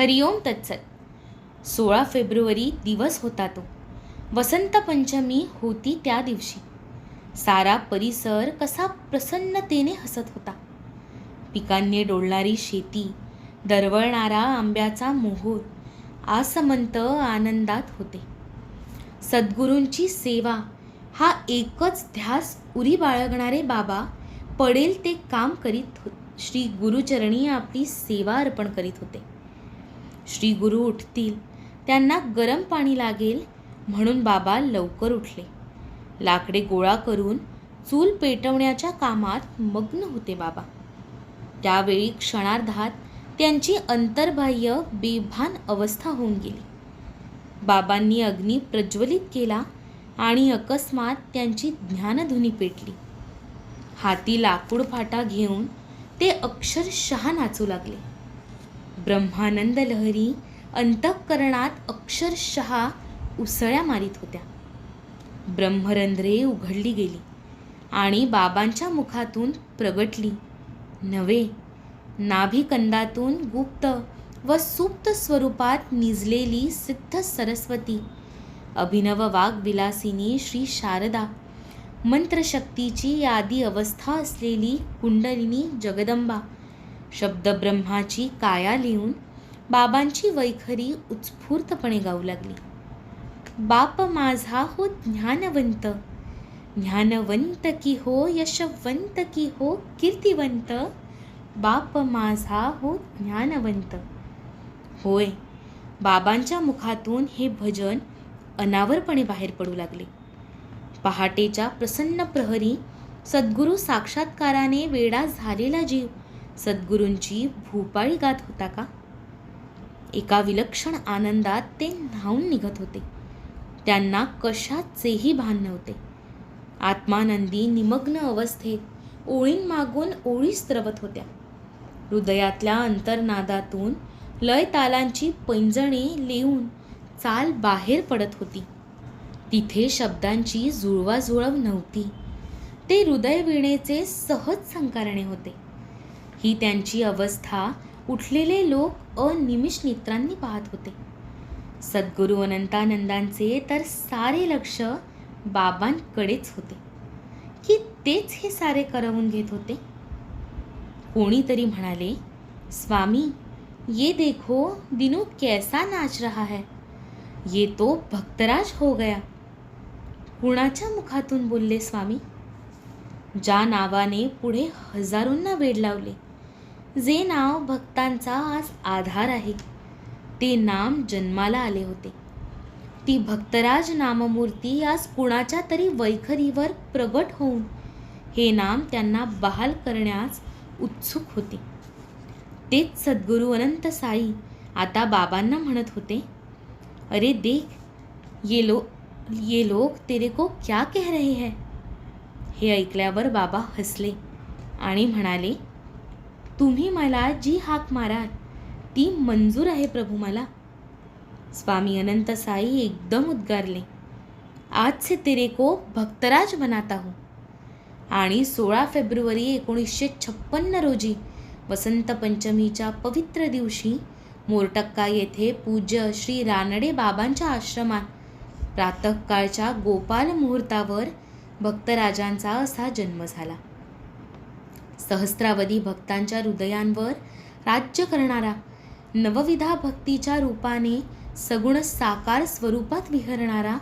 हरिओम तत्सत. सोळा फेब्रुवारी दिवस होता तो. वसंत पंचमी होती त्या दिवशी. सारा परिसर कसा प्रसन्नतेने हसत होता. पिकांनी डोलणारी शेती दरवळणारा आंब्याचा मोहोर आसमंत आनंदात होते. सद्गुरूंची सेवा हा एकच ध्यास उरी बाळगणारे बाबा पडेल ते काम करीत हो श्री गुरुचरणी आपली सेवा अर्पण करीत होते. श्री गुरु उठतील. त्यांना गरम पाणी लागेल म्हणून बाबा लवकर उठले. लाकडे गोळा करून चूल पेटवण्याच्या कामात मग्न होते बाबा. त्यावेळी क्षणार्धात त्यांची अंतर्बाह्य बेभान अवस्था होऊन गेली. बाबांनी अग्नी प्रज्वलित केला आणि अकस्मात त्यांची ज्ञानधुनी पेटली. हाती लाकूड फाटा घेऊन ते अक्षरशः नाचू लागले. ब्रह्मानंद लहरी अंतःकरणात अक्षरशः उसळ्या मारीत होत्या. ब्रह्मरंध्रे उघडली गेली आणि बाबांच्या मुखातून प्रगटली. नवे नाभिकंदातून गुप्त व सुप्त स्वरूपात निजलेली सिद्ध सरस्वती. अभिनव वाग्विलासिनी श्री शारदा. मंत्रशक्तीची यादी अवस्था असलेली कुंडलिनी जगदंबा. शब्दब्रह्माची काया लिहून बाबांची वैखरी उत्स्फूर्तपणे गाऊ लागली. बाप माझा हो ज्ञानवंत ज्ञानवंत की हो यशवंत की हो कीर्तिवंत बाप माझा हो ज्ञानवंत. होय बाबांच्या मुखातून हे भजन अनावरपणे बाहेर पडू लागले. पहाटेच्या प्रसन्न प्रहरी सद्गुरू साक्षात्काराने वेडा झालेला जीव सद्गुरूंची भूपाळी गात होता का? एका विलक्षण आनंदात ते न्हावून निघत होते. त्यांना कशाचेही भान नव्हते. आत्मानंदी निमग्न अवस्थेत ओळींमागून ओळी स्त्रवत होत्या. हृदयातल्या अंतर्नादातून लय तालांची पैंजणे लिहून चाल बाहेर पडत होती. तिथे शब्दांची जुळवाजुळव नव्हती. ते हृदयवीणेचे सहज संकारणे होते. ही त्यांची अवस्था उठलेले लोक अनिमिष नेत्रांनी पाहत होते. सद्गुरू अनंतानंदांचे तर सारे लक्ष बाबांकडेच होते. की तेच हे सारे करवून घेत होते? कोणीतरी म्हणाले स्वामी ये देखो दिनू कैसा नाच रहा है? ये तो भक्तराज हो गया. कुणाच्या मुखातून बोलले स्वामी? ज्या नावाने पुढे हजारोंना वेड लावले. जे नाव भक्तांचा आज आधार आहे ते नाम जन्माला आले होते. ती भक्तराज नाममूर्ती आज कुणाच्या तरी वैखरीवर प्रगट होऊन हे नाम त्यांना बहाल करण्यास उत्सुक होते. तेच सद्गुरू अनंत साई आता बाबांना म्हणत होते अरे देख ये लो ये लोक तेरे को क्या कह रहे हैं? हे ऐकल्यावर बाबा हसले आणि म्हणाले तुम्ही मला जी हाक माराल ती मंजूर आहे प्रभू मला. स्वामी अनंत साई एकदम उद्गारले. आज से तेरे को भक्तराज बनाता हूँ आणि सोळा फेब्रुवारी एकोणीसशे छप्पन्न रोजी वसंत पंचमीच्या पवित्र दिवशी मोरटक्का येथे पूज्य श्री रानडे बाबांच्या आश्रमात प्रातःकाळच्या गोपाल मुहूर्तावर भक्तराजांचा असा जन्म झाला. सहस्रावधी भक्तांच्या हृदयांवर राज्य करणारा नवविधा भक्तीच्या रूपाने सगुण साकार स्वरूपात विहरणारा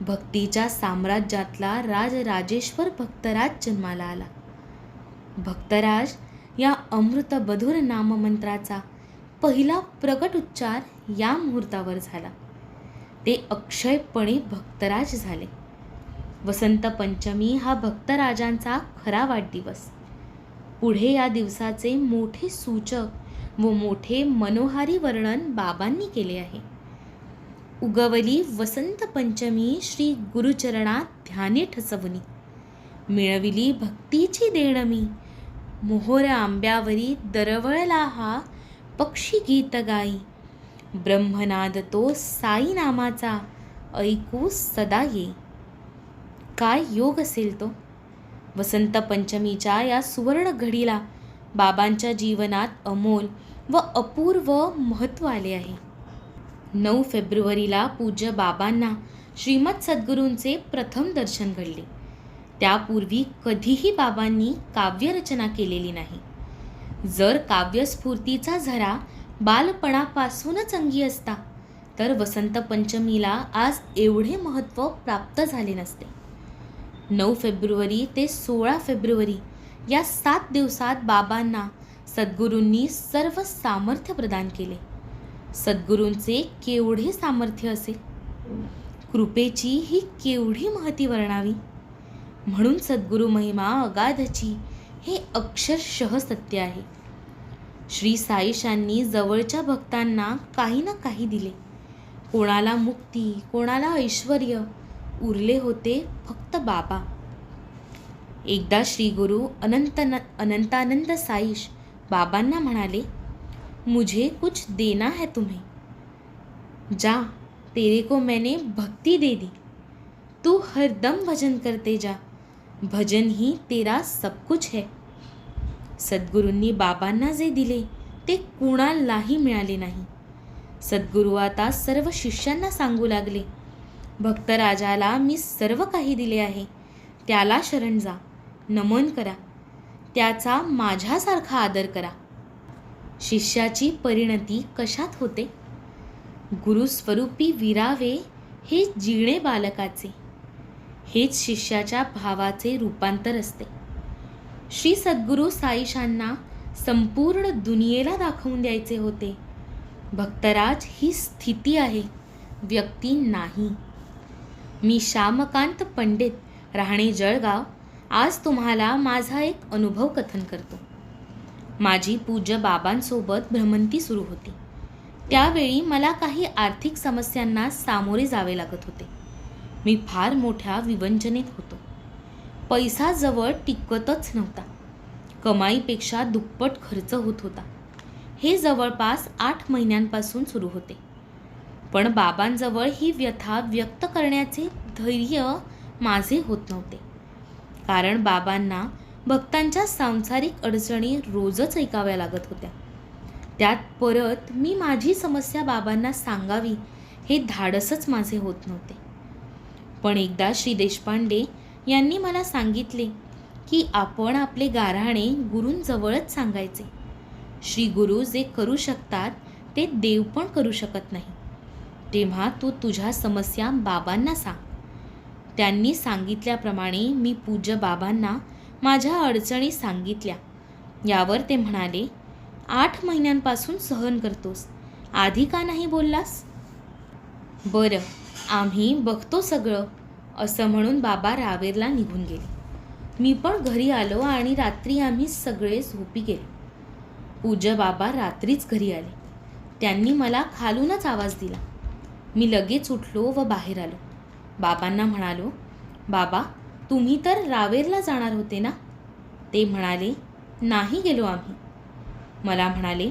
भक्तीच्या साम्राज्यातला राजराजेश्वर भक्तराज जन्माला आला. भक्तराज या अमृत बधुर नाममंत्राचा पहिला प्रकट उच्चार या मुहूर्तावर झाला. ते अक्षयपणे भक्तराज झाले. वसंत पंचमी हा भक्तराजांचा खरा वाढदिवस. पुढे या दिवसाचे मोठे सूचक व मोठे मनोहारी वर्णन बाबांनी केले आहे. उगवली वसंत पंचमी श्री गुरुचरणात ध्याने ठसवली. मिळविली भक्तीची देणमी. मोहोर आंब्यावरी दरवळला हा पक्षी गीत गाई. ब्रह्मनाद तो साई नामाचा ऐकू सदा ये. काय योग असेल तो? वसंत पंचमीच्या या सुवर्ण घडीला बाबांच्या जीवनात अमोल व अपूर्व महत्त्व आले आहे. नऊ फेब्रुवारीला पूज्य बाबांना श्रीमद सद्गुरूंचे प्रथम दर्शन घडले. त्यापूर्वी कधीही बाबांनी काव्यरचना केलेली नाही. जर काव्यस्फूर्तीचा झरा बालपणापासूनच अंगी असता तर वसंत पंचमीला आज एवढे महत्त्व प्राप्त झाले नसते. नऊ फेब्रुवारी ते सोळा फेब्रुवारी या सात दिवसात बाबांना सद्गुरूंनी सर्व सामर्थ्य प्रदान केले. सद्गुरूंचे केवढे सामर्थ्य असेल? कृपेची ही केवढी महती वर्णावी? म्हणून सद्गुरू महिमा अगाधची हे अक्षरशः सत्य आहे. श्री साईशांनी जवळच्या भक्तांना काही ना काही दिले. कोणाला मुक्ती कोणाला ऐश्वर उरले होते फक्त बाबा. एकदा श्री गुरु अनंत अनंतानंद साईश बाबांना म्हणाले, मुझे कुछ देना है तुम्हें. जा, तेरे को मैंने भक्ति दे दी. तू हरदम भजन करते जा. भजन ही तेरा सब कुछ है. सद्गुरूंनी बाबांना जे दिले, ते कुणालाही मिळाले नाही. सद्गुरू आता सर्व शिष्यांना सांगू लागले भक्तराजाला मी सर्व काही दिले आहे. त्याला शरण जा. नमन करा. त्याचा माझ्यासारखा आदर करा. शिष्याची परिणती कशात होते? गुरुस्वरूपी विरावे हे जिणे बालकाचे. हेच शिष्याच्या भावाचे रूपांतर असते. श्री सद्गुरू साईशांना संपूर्ण दुनियेला दाखवून द्यायचे होते. भक्तराज ही स्थिती आहे. व्यक्ती नाही. मी श्यामकांत पंडित राहणे जळगाव. आज तुम्हाला माझा एक अनुभव कथन करतो. माझी पूज्य बाबांसोबत भ्रमंती सुरू होती. त्यावेळी मला काही आर्थिक समस्यांना सामोरे जावे लागत होते. मी फार मोठ्या विवंचनेत होतो. पैसा जवळ टिकतच नव्हता. कमाईपेक्षा दुप्पट खर्च होत होता. हे जवळपास आठ महिन्यांपासून सुरू होते. पण बाबांजवळ ही व्यथा व्यक्त करण्याचे धैर्य माझे होत नव्हते. कारण बाबांना भक्तांच्या सांसारिक अडचणी रोजच ऐकाव्या लागत होत्या. त्यात परत मी माझी समस्या बाबांना सांगावी हे धाडसच माझे होत नव्हते. पण एकदा श्री देशपांडे यांनी मला सांगितले की आपण आपले गाऱ्हाणे गुरूंजवळच सांगायचे. श्री गुरु जे करू शकतात ते देव पण करू शकत नाही. तेव्हा तू तुझ्या समस्या बाबांना सांग. त्यांनी सांगितल्याप्रमाणे मी पूज्य बाबांना माझ्या अडचणी सांगितल्या. यावर ते म्हणाले आठ महिन्यांपासून सहन करतोस. आधी का नाही बोललास? बरं आम्ही बघतो सगळं असं म्हणून बाबा रावेरला निघून गेले. मी पण घरी आलो आणि रात्री आम्ही सगळे झोपी गेलो. पूज्य बाबा रात्रीच घरी आले. त्यांनी मला खालूनच आवाज दिला. मी लगेच उठलो व बाहेर आलो. बाबांना म्हणालो बाबा तुम्ही तर रावेरला जाणार होते ना? ते म्हणाले नाही गेलो आम्ही. मला म्हणाले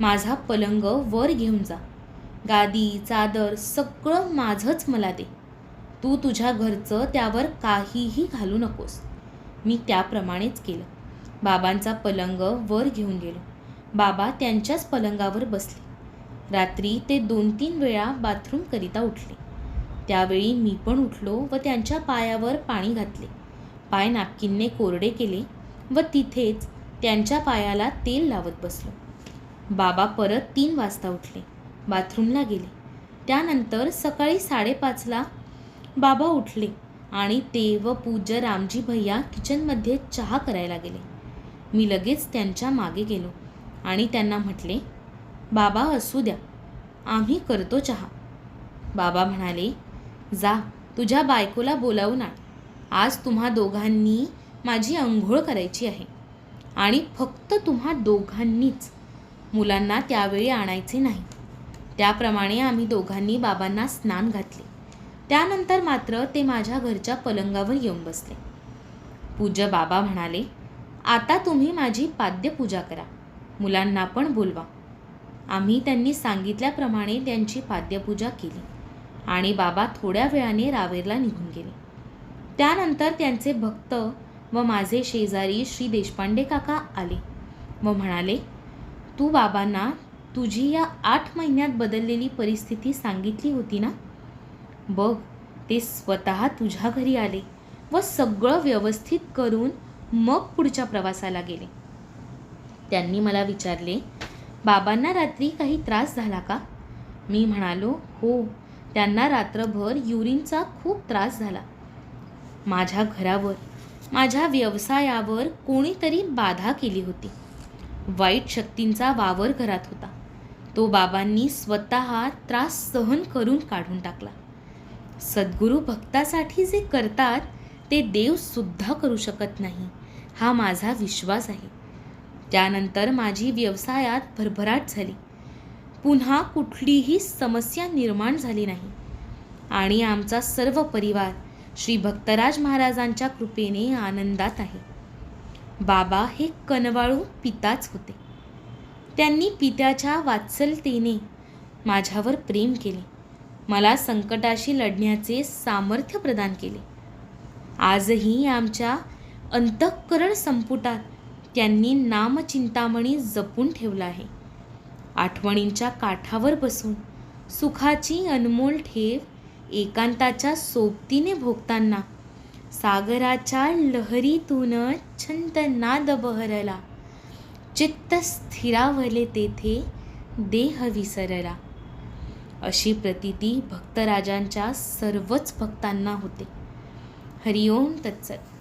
माझा पलंग वर घेऊन जा. गादी चादर सगळं माझंच मला दे. तू तुझ्या घरचं त्यावर काहीही घालू नकोस. मी त्याप्रमाणेच केलं. बाबांचा पलंग वर घेऊन गेलो. बाबा त्यांच्याच पलंगावर बसले. रात्री ते दोन तीन वेळा बाथरूमकरिता उठले. त्यावेळी मी पण उठलो व त्यांच्या पायावर पाणी घातले. पाय नॅपकिनने कोरडे केले व तिथेच त्यांच्या पायाला तेल लावत बसलो. बाबा परत तीन वाजता उठले. बाथरूमला गेले. त्यानंतर सकाळी साडेपाचला बाबा उठले आणि ते व पूज्य रामजी भैया किचनमध्ये चहा करायला गेले. मी लगेच त्यांच्या मागे गेलो आणि त्यांना म्हटले बाबा असू द्या. आम्ही करतो चहा. बाबा म्हणाले जा तुझ्या बायकोला बोलावून आण आज तुम्हा दोघांनी माझी अंघोळ करायची आहे आणि फक्त तुम्हा दोघांनीच मुलांना त्यावेळी आणायचे नाही. त्याप्रमाणे आम्ही दोघांनी बाबांना स्नान घातले. त्यानंतर मात्र ते माझ्या घरच्या पलंगावर येऊन बसले. पूज्य बाबा म्हणाले आता तुम्ही माझी पाद्यपूजा करा. मुलांना पण बोलवा. आम्ही त्यांनी सांगितल्याप्रमाणे त्यांची पाद्यपूजा केली. आणि बाबा थोड्या वेळाने रावेरला निघून गेले. त्यानंतर त्यांचे भक्त व माझे शेजारी श्री देशपांडे काका आले व म्हणाले तू बाबांना तुझी या आठ महिन्यात बदललेली परिस्थिती सांगितली होती ना? बघ ते स्वतः तुझ्या घरी आले व सगळं व्यवस्थित करून मग पुढच्या प्रवासाला गेले. त्यांनी मला विचारले बाबांना रात्री काही त्रास झाला का? मी म्हणालो हो. त्यांना रात्रभर युरिनचा खूप त्रास झाला. माझ्या घरावर माझ्या व्यवसायावर कोणीतरी बाधा केली होती. वाईट शक्तींचा वावर घरात होता. तो बाबांनी स्वतः त्रास सहन करून काढून टाकला. सद्गुरू भक्तासाठी जे करतात ते देवसुद्धा करू शकत नाही हा माझा विश्वास आहे. त्यानंतर माझी व्यवसायात भरभराट झाली. पुन्हा कुठलीही समस्या निर्माण झाली नाही. आणि आमचा सर्व परिवार श्री भक्तराज महाराजांच्या कृपेने आनंदात आहे. बाबा हे कनवाळू पिताच होते. त्यांनी पित्याच्या वात्सलतेने माझ्यावर प्रेम केले. मला संकटाशी लढण्याचे सामर्थ्य प्रदान केले. आजही आमच्या अंतःकरण संपुटात त्यांनी नामचिंतामणी जपून ठेवला आहे. आठवणींच्या काठावर बसून सुखाची अनमोल ठेव एकांताच्या सोबतीने भोगताना सागराच्या लहरीतून छंद नाद बहरला. चित्त स्थिरावले तेथे देह विसरला. अशी प्रतीती भक्तराजांच्या सर्वच भक्तांना होते. हरिओम तत्सत.